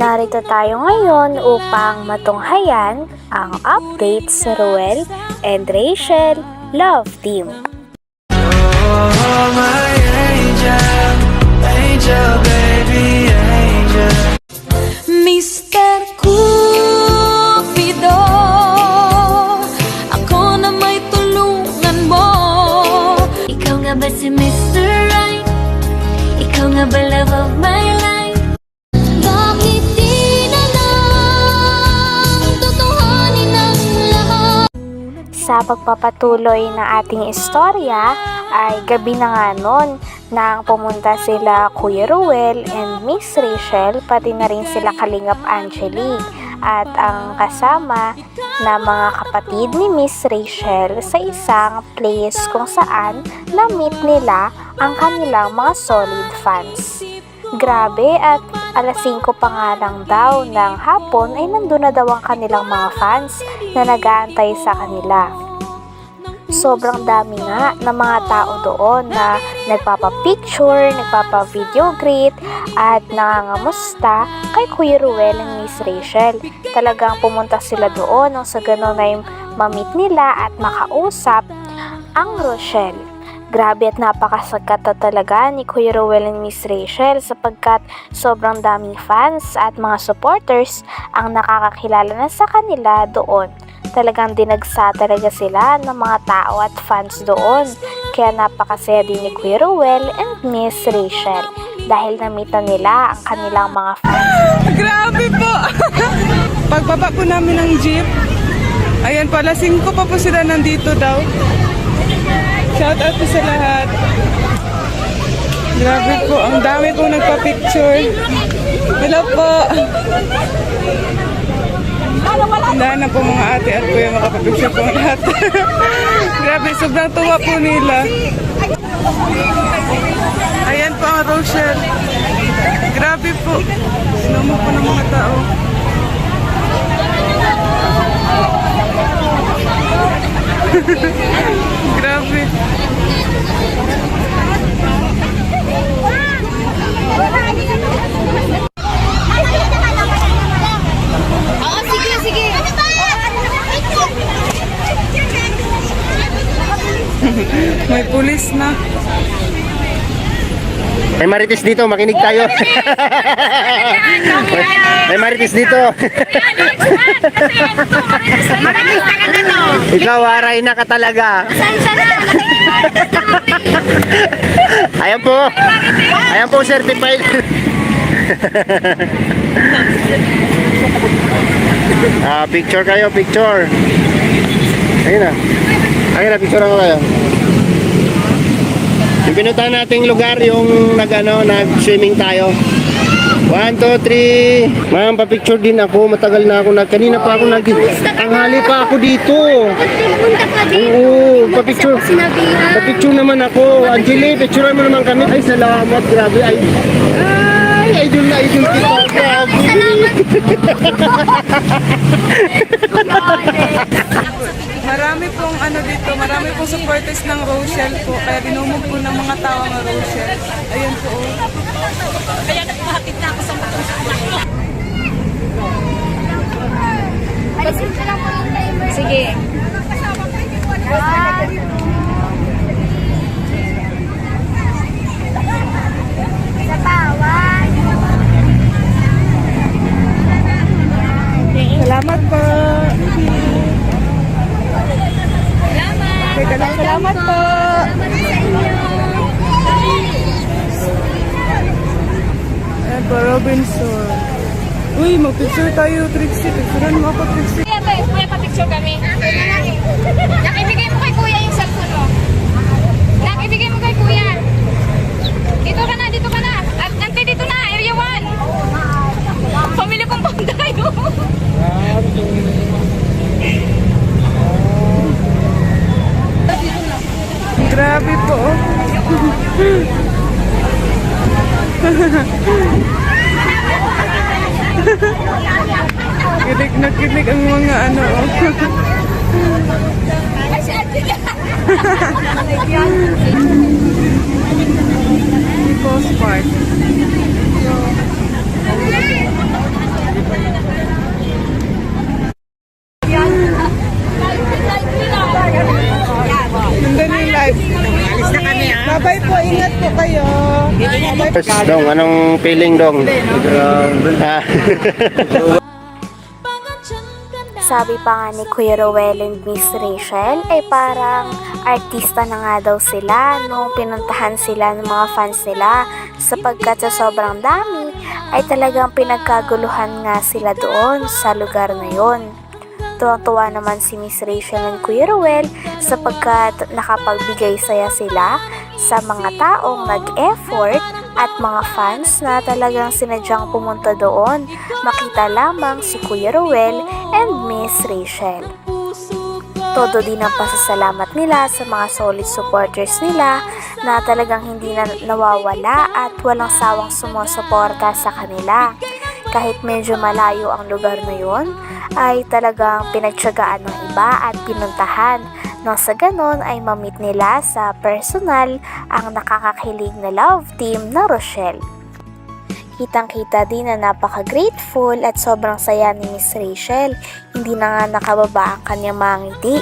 Narito tayo ngayon upang matunghayan ang update sa Ruel and Rachel Love Team. Oh, my angel, angel, Sa pagpapatuloy ng ating istorya ay gabi na nga nun nang pumunta sila Kuya Ruel and Miss Rachel pati na rin sila Kalingap Angelique at ang kasama na mga kapatid ni Miss Rachel sa isang place kung saan na-meet nila ang kanilang mga solid fans. Grabe at alas 5 pa nga lang daw ng hapon ay nandun na daw ang kanilang mga fans na nag-aantay sa kanila. Sobrang dami nga ng mga tao doon na nagpapa-picture, nagpapa-video greet at nangangamusta kay Kuya Ruel and Miss Rachel. Talagang pumunta sila doon nang sa ganun ay mamit nila at makausap ang Rochelle. Grabe at napakasakat na talaga ni Kuya Rowell and Miss Rachel sapagkat sobrang daming fans at mga supporters ang nakakakilala na sa kanila doon. Talagang dinagsa talaga sila ng mga tao at fans doon. Kaya napakasaya din ni Kuya Rowell and Miss Rachel dahil namita nila ang kanilang mga fans. Grabe po! Pagbaba po namin ng jeep, ayan pala, 5 pa po sila nandito daw. Shout out po sa lahat. Grabe po, ang dami pong nagpa-picture. Hello po! Wala na po mga ate at kuya makapapicture po lahat. Grabe, sobrang tuwa po nila. Ayan po ang Rochelle. Grabe po. Sinamo po ng mga tao. Grabe. Oo, sige, sige May pulis na. May marites dito, makinig tayo. May marites dito. Ikaw, aray na ka talaga. Ayan po. Ayan po, certified. ah, picture kayo, picture. Ayun na. Ayun na, picture ako kayo. Yung pinuntahan nating lugar, yung nag, ano, nag-swimming tayo. One, two, three. Ma'am, pa-picture din ako. Matagal na ako. Kanina pa ako nag... Tanghali pa ako dito. Punta ka Oo, pa-picture. Pa-picture naman ako. Angeli, picture mo naman kami. Ay, salamat. Grabe. Ay, ay, idol na idol kita. Grabe. Marami pong ano dito, marami pong supporters ng Rochelle po. Kaya binumog po ng mga tao ng Rochelle. Ayun po. oh. Sige Salamat po. Teka lang, salamat po. Ayan po, Robinson. Uy, mag-picture tayo, Trixie. Picturean mo ako, Trixie. Kuya, ba, kuya, pa-picture kami. Nak, ibigay mo kay kuya yung cellphone mo. Nak, ibigay mo kay kuya. Dito ka na, dito ka na. At, ante, dito na, area 1. Pamilya kong tayo. Grabe po. kilig na kilig ang mga ano. Ay, si Angela. People's Park. Bye-bye po, ingat po kayo. Bye-bye. First, Dong, anong feeling, Dong? Ah. Sabi pa nga ni Kuya Rowell and Miss Rachel, ay parang artista na nga daw sila nung pinuntahan sila ng mga fans nila sapagkat sa sobrang dami ay talagang pinagkaguluhan nga sila doon sa lugar na yon. Tuwang-tuwa naman si Miss Rachel and Kuya Rowell sapagkat nakapagbigay saya sila sa mga taong nag-effort at mga fans na talagang sinadyang pumunta doon. Makita lamang si Kuya Rowell and Miss Rachel. Todo din ang pasasalamat nila sa mga solid supporters nila na talagang hindi na nawawala at walang sawang sumusuporta sa kanila. Kahit medyo malayo ang lugar na yun, ay talagang pinagtsagaan ng iba at pinuntahan nang sa ganon ay mamit nila sa personal ang nakakakilig na love team na Rochelle. Kitang-kita din na napaka-grateful at sobrang saya ni Miss Rachel. Hindi na nga nakababa ang kanyang mga ngiti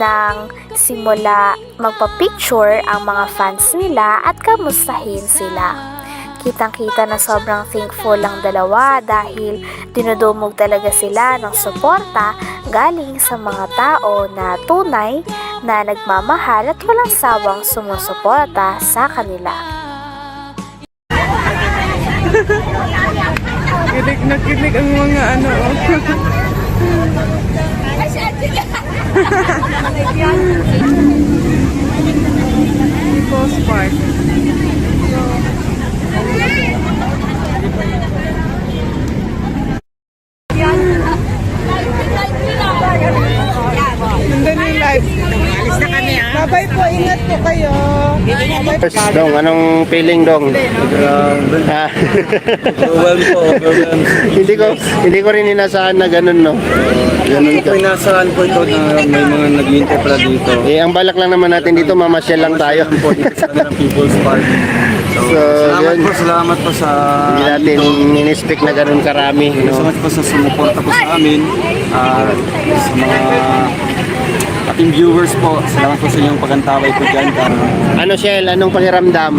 nang simula magpa-picture ang mga fans nila at kamustahin sila. Kitang-kita na sobrang thankful ang dalawa dahil dinudumog talaga sila ng suporta galing sa mga tao na tunay na nagmamahal at walang sawang sumusuporta sa kanila. Kilig na kilig ang mga ano. oh. People's Park. Nandun yung live. Alis na kami ha. Bye-bye po, ingat po kayo. Bye-bye. First, Dong, anong feeling, Dong? Ah. Overwhelmed po, overwhelmed. hindi ko hindi ko rin inasahan na ganun, no? Ganun ka. Pinasaan po ito na may mga nag-iintay pala dito. Eh, ang balak lang naman natin dito, mamasyal lang tayo. po dito sa kanilang People's Park. So, salamat po, salamat po sa... Hindi natin in-expect na ganun karami, no? much po sa sumuporta po sa amin. At sa mga ating viewers po, salamat po sa inyong pagantaway po dyan. Para Ano, Shell? Anong pakiramdam?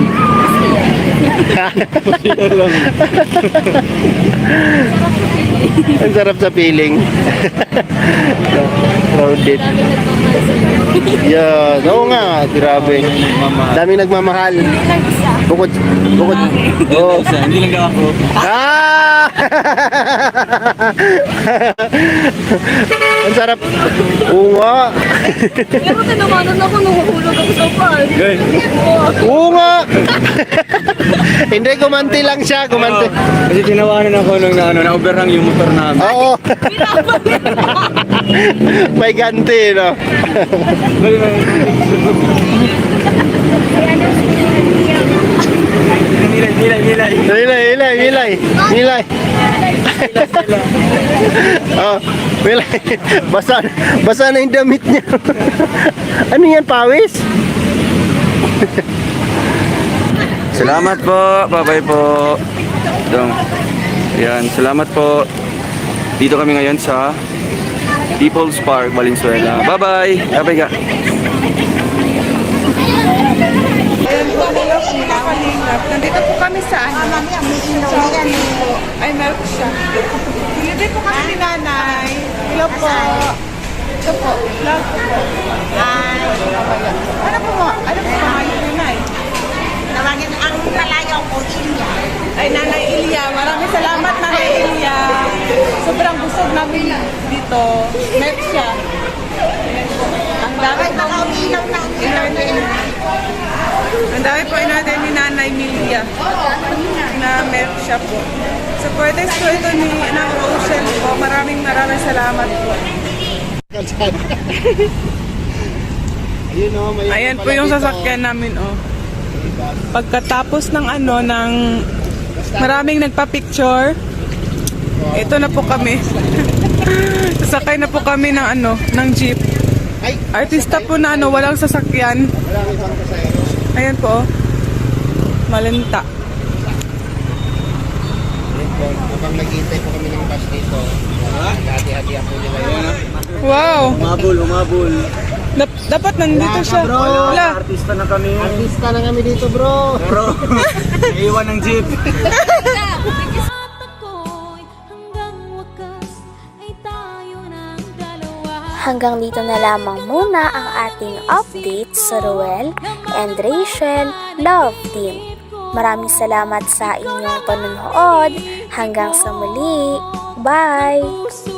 Ang sarap sa feeling. Crowded. Yan. Oo nga, grabe. Daming nagmamahal. Bukod, bukod. Oh. hindi lang ako. Ah! Ang sarap. Oo nga. Pero tinamanan ako nung hulog ako sa park. Oo nga. Hindi, gumanti lang siya. Gumanti. Kasi tinawanan ako nung na, ano, na-overhang yung motor namin. Oo. May ganti, no? Nilay, nilay, nilay. Milay, milay, milay. Milay. oh, milay. Basa, basa na yung damit niya. ano yan, pawis? Salamat po. Bye-bye po. Dong. Yan, salamat po. Dito kami ngayon sa People's Park, Valenzuela. Bye-bye. Bye-bye ka. Ayan po mga mga kalingap. Nandito po kami sa ano? Sa Ay, milk siya. Delivery po kami ni nanay. Hello po. Ito po. Vlog po po. Hi. Ano po mo? Ano po pangalan ni nanay? Tawagin ang palayaw ko, Ilya. Ay, Nanay Ilya. Maraming salamat, Nanay Ilya. Sobrang busog namin dito. Milk siya. Ayan po. Ang dami Bakit baka umiinom na umiinom na yun? Ang dami po inatin ni Nanay Milia na milk siya po. Supporters po ito ni ng Rochelle po. Maraming maraming salamat po. Ayun, oh, may Ayan po yung sasakyan namin oh. Pagkatapos ng ano ng maraming nagpa-picture. Ito na po kami. Sasakay na po kami ng ano, ng jeep. Artista po na ano, walang sasakyan. marami pang pasahero. Ayan po. oh. Po, habang naghihintay po kami ng bus dito. Hati-hati ako nila yun. Wow! Umabol, umabol. Dap- dapat nandito siya. Wala. Artista na kami. Artista na kami dito, bro. Bro, naiwan ng jeep. Hanggang dito na lamang muna ang ating update sa Ruel and Rachel Love Team. Maraming salamat sa inyong panonood. Hanggang sa muli. Bye!